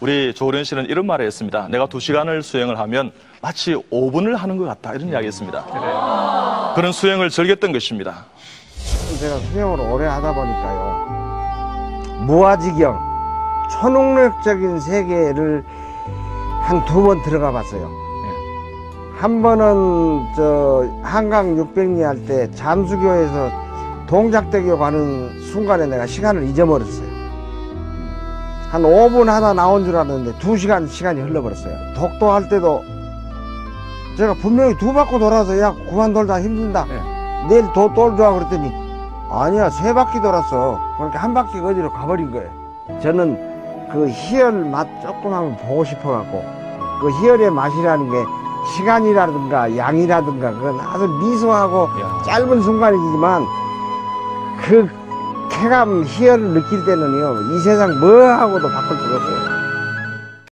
우리 조호련 씨는 이런 말을 했습니다. 내가 두 시간을 수행을 하면 마치 5분을 하는 것 같다. 이런 이야기 했습니다. 그런 수행을 즐겼던 것입니다. 제가 수영을 오래 하다 보니까요. 무아지경, 초능력적인 세계를 한 두 번 들어가 봤어요. 한 번은 저 한강 600리 할 때 잠수교에서 동작대교 가는 순간에 내가 시간을 잊어버렸어요. 한 5분 하다 나온 줄 알았는데 2시간 시간이 흘러버렸어요. 독도할 때도 제가 분명히 두 바퀴 돌아서 야 그만 돌다 힘든다. 내일 더 돌자 그랬더니 아니야 세 바퀴 돌았어. 그러니까 한 바퀴 어디로 가버린 거예요. 저는 그 희열 맛 조금 한번 보고 싶어갖고 그 희열의 맛이라는 게 시간이라든가 양이라든가 그건 아주 미소하고 야. 짧은 순간이지만 그 쾌감 희열을 느낄 때는요 이 세상 뭐하고도 바꿀 수가 없어요.